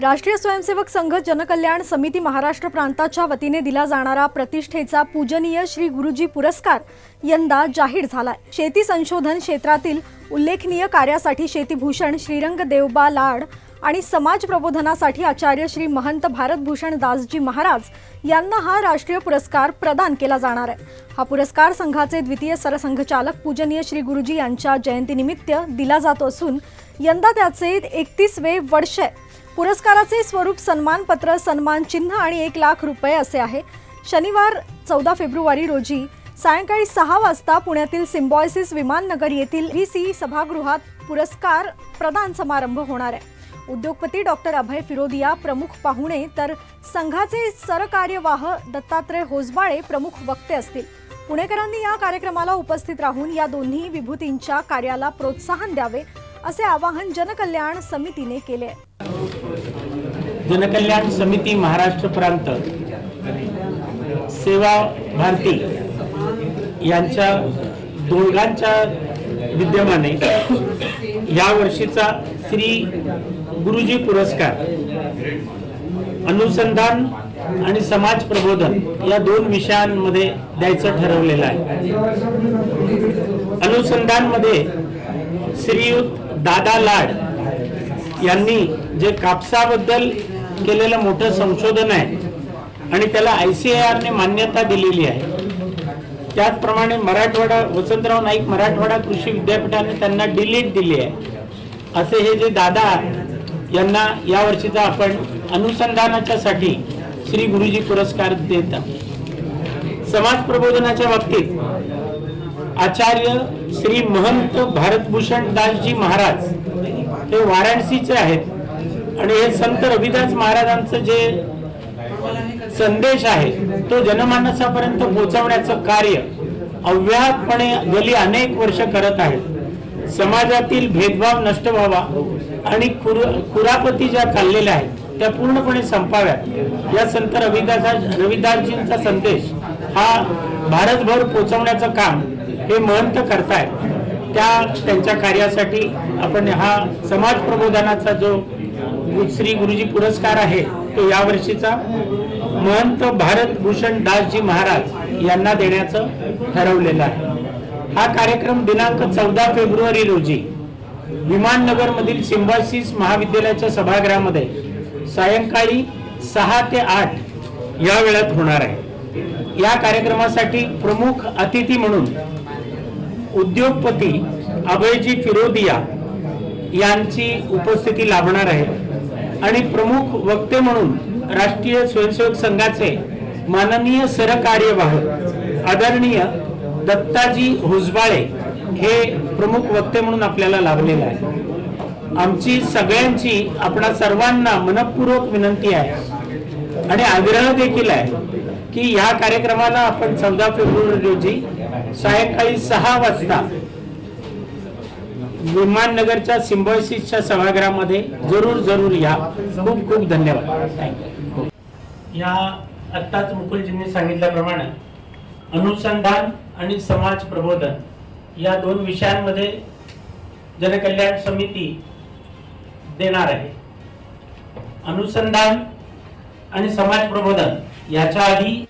राष्ट्रीय स्वयंसेवक संघ जनकल्याण समिती महाराष्ट्र प्रांताच्या वतीने दिला जाणारा प्रतिष्ठेचा पूजनीय श्री गुरुजी पुरस्कार यंदा जाहीर झालाय. शेती संशोधन क्षेत्रातील उल्लेखनीय कार्यासाठी शेतीभूषण श्रीरंग देवबा लाड आणि समाज प्रबोधनासाठी आचार्य श्री महंत भारतभूषण दासजी महाराज यांना हा राष्ट्रीय पुरस्कार प्रदान केला जाणार आहे. हा पुरस्कार संघाचे द्वितीय सरसंघचालक पूजनीय श्री गुरुजी यांच्या जयंतीनिमित्त दिला जात असून यंदा त्याचे एकतीसवे वर्ष आहे. पुरस्काराचे स्वरूप सन्मानपत्र सन्मान चिन्ह आणि एक लाख रुपये असे आहे. शनिवार चौदा फेब्रुवारी रोजी सायंकाळी सहा वाजता पुण्यातील सिम्बॉयसिस विमाननगर येथील व्ही सी सभागृहात पुरस्कार प्रदान समारंभ होणार आहे. उद्योगपती डॉक्टर अभय फिरोदिया प्रमुख पाहुणे तर संघाचे सरकार्यवाह दत्तात्रय होसबाळे प्रमुख वक्ते असतील. पुणेकरांनी या कार्यक्रमाला उपस्थित राहून या दोन्ही विभूतींच्या कार्याला प्रोत्साहन द्यावे. असे आवाहन जनकल्याण समितीने केले. जनकल्याण समिती महाराष्ट्र प्रांत सेवा भारती यांच्या दोघांच्या विद्यमाने या वर्षीचा श्री गुरुजी पुरस्कार अनुसंधान आणि समाज प्रबोधन या दोन विषयांमध्ये द्यायचं ठरवलेलं आहे. अनुसंधानमध्ये श्रीयुत दादा लाड यांनी जे कापसाबद्दल केलेलं मोठं संशोधन आहे आणि त्याला आय सी आय आरने मान्यता दिलेली आहे. त्याचप्रमाणे मराठवाडा वसंतराव नाईक मराठवाडा कृषी विद्यापीठाने त्यांना डिलीट दिली आहे. असे हे जे दादा यांना यावर्षीचा आपण अनुसंधानाच्या साठी श्री गुरुजी पुरस्कार देतात. समाज प्रबोधनाच्या बाबतीत आचार्य श्री महंत भारतभूषण दासजी महाराज हे वाराणसीचे आहेत. आणि हे संत रविदास महाराजांचं जे संदेश आहे तो जनमानसापर्यंत पोहोचवण्याचं कार्य अव्याहतपणे गेली अनेक वर्ष करत आहेत. समाजातील भेदभाव नष्ट व्हावा आणि कुर कुरापती ज्या चाललेल्या आहेत त्या पूर्णपणे संपाव्यात. या संत रविदासा रविदासजींचा संदेश हा भारतभर पोहोचवण्याचं काम हे महंत करतायत त्या त्यांच्या कार्यासाठी आपण हा समाज प्रबोधनाचा जो श्री गुरुजी पुरस्कार आहे तो यावर्षीचा महंत भारतभूषण दासजी महाराज यांना देण्याचं ठरवलेलं आहे. हा कार्यक्रम दिनांक चौदा फेब्रुवारी रोजी विमाननगर मधील सिम्बासिस महाविद्यालयाच्या सभागृहामध्ये सायंकाळी सहा ते आठ या वेळात होणार आहे. या कार्यक्रमासाठी प्रमुख अतिथी म्हणून उद्योगपती अभयजी फिरोदिया यांची उपस्थिती लाभणार आहे. आणि प्रमुख वक्ते म्हणून राष्ट्रीय स्वयंसेवक संघाचे माननीय सरकार्यवाह आदरणीय दत्ताजी होजबाळे हे प्रमुख वक्ते म्हणून आपल्याला लाभलेलं आहे. आमची सगळ्यांची आपणा सर्वांना मनपूर्वक विनंती आहे. आणि आग्रह देखील आहे की या कार्यक्रमाला आपण चौदा फेब्रुवारी रोजी सायंकाळी सहा वाजता विमाननगरच्या सिम्बॉयसिसच्या सभागृहामध्ये जरूर जरूर या. खूप खूप धन्यवाद. या आत्ताच मुकुलजींनी सांगितल्याप्रमाणे अनुसंधान आणि समाज प्रबोधन या दोन विषयांमध्ये जनकल्याण समिती देणार आहे. अनुसंधान आणि समाज प्रबोधन याच्या आधी